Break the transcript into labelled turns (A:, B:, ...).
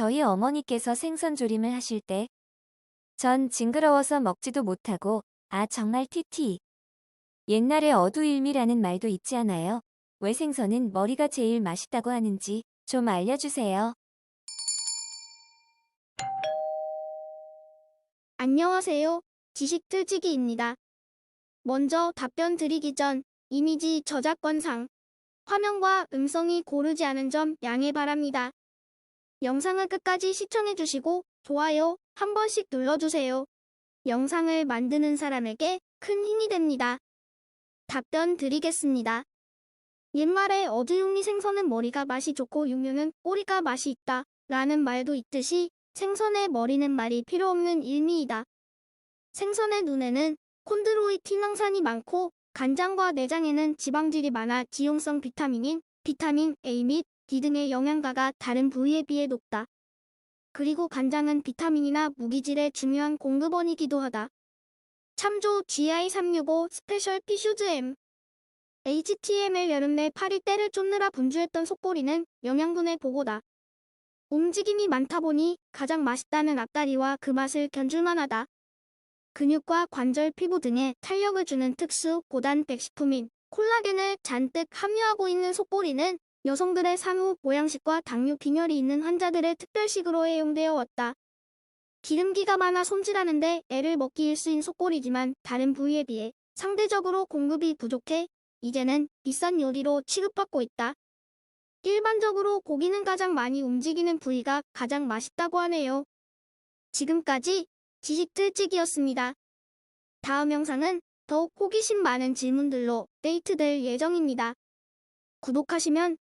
A: 저희 어머니께서 생선 조림을 하실 때 전 징그러워서 먹지도 못하고 아 정말 티티. 옛날에 어두일미라는 말도 있지 않아요? 왜 생선은 머리가 제일 맛있다고 하는지 좀 알려주세요.
B: 안녕하세요. 지식틀치기입니다. 먼저 답변 드리기 전 이미지 저작권상 화면과 음성이 고르지 않은 점 양해 바랍니다. 영상을 끝까지 시청해주시고 좋아요 한 번씩 눌러주세요. 영상을 만드는 사람에게 큰 힘이 됩니다. 답변 드리겠습니다. 옛말에 어두육미 생선은 머리가 맛이 좋고 육류는 꼬리가 맛이 있다 라는 말도 있듯이 생선의 머리는 말이 필요 없는 일미이다. 생선의 눈에는 콘드로이틴황산이 많고 간장과 내장에는 지방질이 많아 지용성 비타민인 비타민 A 및 D 등의 영양가가 다른 부위에 비해 높다. 그리고 간장은 비타민이나 무기질의 중요한 공급원이기도 하다. 참조 GI365 스페셜 피슈즈 M HTML 여름 내 파리 때를 쫓느라 분주했던 속보리는 영양분의 보고다. 움직임이 많다 보니 가장 맛있다는 앞다리와 그 맛을 견줄만하다. 근육과 관절, 피부 등에 탄력을 주는 특수 고단 백식품인 콜라겐을 잔뜩 함유하고 있는 속보리는 여성들의 산후 보양식과 당뇨 빈혈이 있는 환자들의 특별식으로 애용되어 왔다. 기름기가 많아 손질하는데 애를 먹기 일수인 속보리지만 다른 부위에 비해 상대적으로 공급이 부족해 이제는 비싼 요리로 취급받고 있다. 일반적으로 고기는 가장 많이 움직이는 부위가 가장 맛있다고 하네요. 지금까지 지식틀찍이었습니다. 다음 영상은 더욱 호기심 많은 질문들로 데이트될 예정입니다. 구독하시면